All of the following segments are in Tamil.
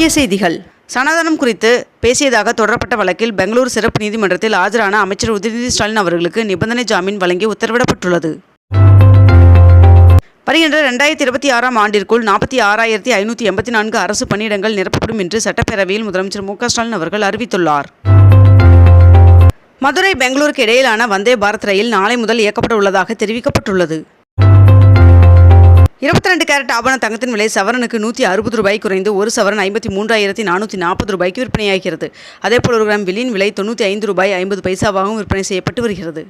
முக்கிய செய்திகள். சனாதனம் குறித்து பேசியதாக தொடரப்பட்ட வழக்கில் பெங்களூரு சிறப்பு நீதிமன்றத்தில் ஆஜரான அமைச்சர் உதயநிதி ஸ்டாலின் அவர்களுக்கு நிபந்தனை ஜாமீன் வழங்கி உத்தரவிடப்பட்டுள்ளது. வருகின்ற ரெண்டாயிரத்தி இருபத்தி ஆறாம் ஆண்டிற்குள் நாற்பத்தி ஆறாயிரத்தி ஐநூற்றி எண்பத்தி நான்கு அரசு பணியிடங்கள் நிரப்பப்படும் என்று சட்டப்பேரவையில் முதலமைச்சர் மு ஸ்டாலின் அவர்கள் அறிவித்துள்ளார். மதுரை பெங்களூருக்கு இடையிலான வந்தே பாரத் ரயில் நாளை முதல் இயக்கப்பட உள்ளதாக தெரிவிக்கப்பட்டுள்ளது. இருபத்தி ரெண்டு கேரட் ஆபண தங்கத்தின் விலை சவரனுக்கு நூற்றி அறுபது ரூபாய் குறைந்து ஒரு சவரன் ஐம்பத்தி மூன்றாயிரத்தி நானூற்றி நாற்பது ரூபாய்க்கு விற்பனையாகிறது. அதேபோல் ஒரு கிராம் வெள்ளியின் விலை தொண்ணூற்றி ஐந்து ரூபாய் ஐம்பது பைசாவாகவும் விற்பனை செய்யப்பட்டு வருகிறது.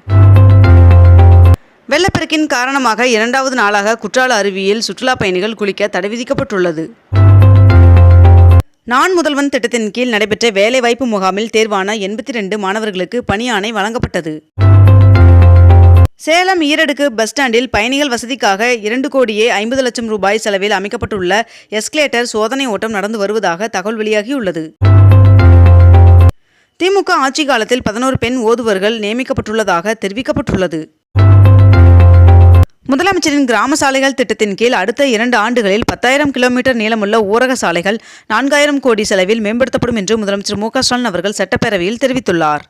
வெள்ளப்பெருக்கின் காரணமாக இரண்டாவது நாளாக குற்றால அருவியில் சுற்றுலா பயணிகள் குளிக்க தடை விதிக்கப்பட்டுள்ளது. நான் முதல்வன் திட்டத்தின் கீழ் நடைபெற்ற வேலைவாய்ப்பு முகாமில் தேர்வான எண்பத்தி ரெண்டு மாணவர்களுக்கு பணி ஆணை வழங்கப்பட்டது. சேலம் ஈரடுக்கு பஸ் ஸ்டாண்டில் பயணிகள் வசதிக்காக இரண்டு கோடியே ஐம்பது லட்சம் ரூபாய் செலவில் அமைக்கப்பட்டுள்ள எஸ்கலேட்டர் சோதனை ஓட்டம் நடந்து வருவதாக தகவல் வெளியாகியுள்ளது. திமுக ஆட்சி காலத்தில் பதினோரு பெண் ஓதுவர்கள் நியமிக்கப்பட்டுள்ளதாக தெரிவிக்கப்பட்டுள்ளது. முதலமைச்சரின் கிராம சாலைகள் திட்டத்தின் கீழ் அடுத்த இரண்டு ஆண்டுகளில் பத்தாயிரம் கிலோமீட்டர் நீளமுள்ள ஊரக சாலைகள் நான்காயிரம் கோடி செலவில் மேம்படுத்தப்படும் என்று முதலமைச்சர் மு க ஸ்டாலின் அவர்கள் சட்டப்பேரவையில் தெரிவித்துள்ளார்.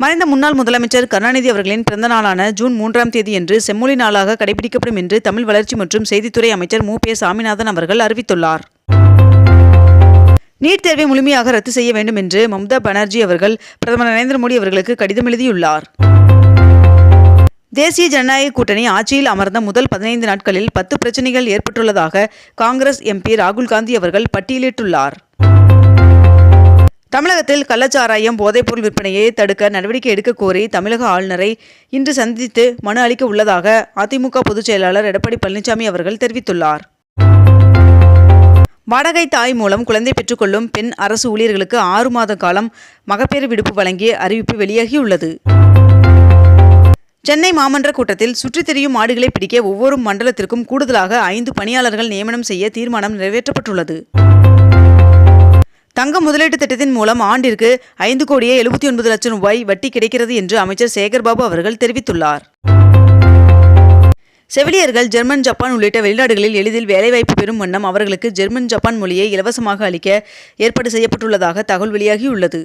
மறைந்த முன்னாள் முதலமைச்சர் கருணாநிதி அவர்களின் பிறந்த நாளான ஜூன் மூன்றாம் தேதியன்று செம்மொழி நாளாக கடைபிடிக்கப்படும் என்று தமிழ் வளர்ச்சி மற்றும் செய்தித்துறை அமைச்சர் மு. பே. சாமிநாதன் அவர்கள் அறிவித்துள்ளார். நீட் தேர்வை முழுமையாக ரத்து செய்ய வேண்டும் என்று மம்தா பானர்ஜி அவர்கள் பிரதமர் நரேந்திர மோடி அவர்களுக்கு கடிதம் எழுதியுள்ளார். தேசிய ஜனநாயக கூட்டணி ஆட்சியில் அமர்ந்த முதல் பதினைந்து நாட்களில் பத்து பிரச்சனைகள் ஏற்பட்டுள்ளதாக காங்கிரஸ் எம்பி ராகுல் காந்தி அவர்கள் பட்டியலிட்டுள்ளார். தமிழகத்தில் கள்ளச்சாராயம் போதைப்பொருள் விற்பனையை தடுக்க நடவடிக்கை எடுக்க கோரி தமிழக ஆளுநரை இன்று சந்தித்து மனு அளிக்க உள்ளதாக அதிமுக பொதுச் செயலாளர் எடப்பாடி பழனிசாமி அவர்கள் தெரிவித்துள்ளார். வாடகை தாய் மூலம் குழந்தை பெற்றுக்கொள்ளும் பெண் அரசு ஊழியர்களுக்கு ஆறு மாத காலம் மகப்பேறு விடுப்பு வழங்கிய அறிவிப்பு வெளியாகியுள்ளது. சென்னை மாமன்ற கூட்டத்தில் சுற்றித் திரியும் மாடுகளை பிடிக்க ஒவ்வொரு மண்டலத்திற்கும் கூடுதலாக ஐந்து பணியாளர்கள் நியமனம் செய்ய தீர்மானம் நிறைவேற்றப்பட்டுள்ளது. தங்க முதலீட்டு திட்டத்தின் மூலம் ஆண்டிற்கு ஐந்து கோடியே எழுபத்தி ஒன்பது லட்சம் ரூபாய் வட்டி கிடைக்கிறது என்று அமைச்சர் சேகர்பாபு அவர்கள் தெரிவித்துள்ளார். செவிலியர்கள் ஜெர்மன் ஜப்பான் உள்ளிட்ட வெளிநாடுகளில் எளிதில் வேலைவாய்ப்பு பெறும் வண்ணம் அவர்களுக்கு ஜெர்மன் ஜப்பான் மொழியை இலவசமாக அளிக்க ஏற்பாடு செய்யப்பட்டுள்ளதாக தகவல் வெளியாகியுள்ளது.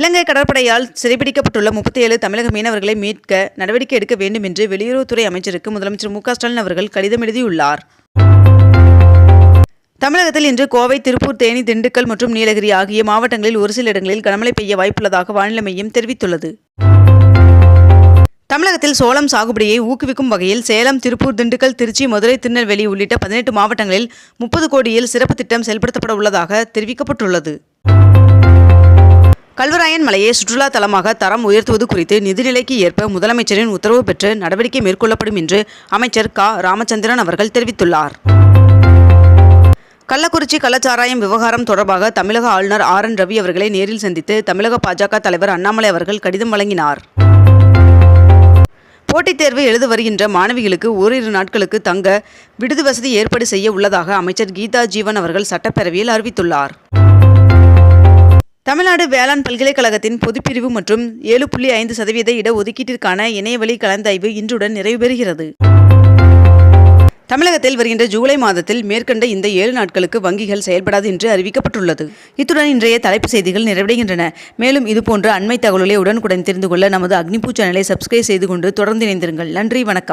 இலங்கை கடற்படையால் சிறைபிடிக்கப்பட்டுள்ள முப்பத்தி ஏழு தமிழக மீனவர்களை மீட்க நடவடிக்கை எடுக்க வேண்டும் என்று வெளியுறவுத்துறை அமைச்சருக்கு முதலமைச்சர் மு க ஸ்டாலின் அவர்கள் கடிதம் எழுதியுள்ளார். தமிழகத்தில் இன்று கோவை திருப்பூர் தேனி திண்டுக்கல் மற்றும் நீலகிரி ஆகிய மாவட்டங்களில் ஒரு சில இடங்களில் கனமழை பெய்ய வாய்ப்புள்ளதாக வானிலை மையம் தெரிவித்துள்ளது. தமிழகத்தில் சோளம் சாகுபடியை ஊக்குவிக்கும் வகையில் சேலம் திருப்பூர் திண்டுக்கல் திருச்சி மதுரை திருநெல்வேலி உள்ளிட்ட பதினெட்டு மாவட்டங்களில் முப்பது கோடியில் சிறப்பு திட்டம் செயல்படுத்தப்பட உள்ளதாக தெரிவிக்கப்பட்டுள்ளது. கல்வராயன் மலையை சுற்றுலா தலமாக தரம் உயர்த்துவது குறித்து நிதிநிலைக்கு ஏற்ப முதலமைச்சரின் உத்தரவு பெற்று நடவடிக்கை மேற்கொள்ளப்படும் என்று அமைச்சர் க. ராமச்சந்திரன் அவர்கள் தெரிவித்துள்ளார். கள்ளக்குறிச்சி கள்ளச்சாராயம் விவகாரம் தொடர்பாக தமிழக ஆளுநர் ஆர் என் ரவி அவர்களை நேரில் சந்தித்து தமிழக பாஜக தலைவர் அண்ணாமலை அவர்கள் கடிதம் வழங்கினார். போட்டித் தேர்வு எழுத வருகின்ற மாணவிகளுக்கு ஓரிரு நாட்களுக்கு தங்க விடுதி வசதி ஏற்பாடு செய்ய உள்ளதாக அமைச்சர் கீதா ஜீவன் அவர்கள் சட்டப்பேரவையில் அறிவித்துள்ளார். தமிழ்நாடு வேளாண் பல்கலைக்கழகத்தின் பொதுப்பிரிவு மற்றும் ஏழு புள்ளி ஐந்து சதவீத இடஒதுக்கீட்டிற்கான இணையவழி கலந்தாய்வு இன்றுடன் நிறைவு பெறுகிறது. தமிழகத்தில் வருகின்ற ஜூலை மாதத்தில் மேற்கண்ட இந்த ஏழு நாட்களுக்கு வங்கிகள் செயல்படாது என்று அறிவிக்கப்பட்டுள்ளது. இத்துடன் இன்றைய தலைப்பு செய்திகள் நிறைவடைகின்றன. மேலும் இதுபோன்ற அண்மை தகவல்களை உடனுக்குடன் தெரிந்து கொள்ள நமது அக்னிபூ சேனலை சப்ஸ்கிரைப் செய்து கொண்டு தொடர்ந்து இணைந்திருங்கள். நன்றி வணக்கம்.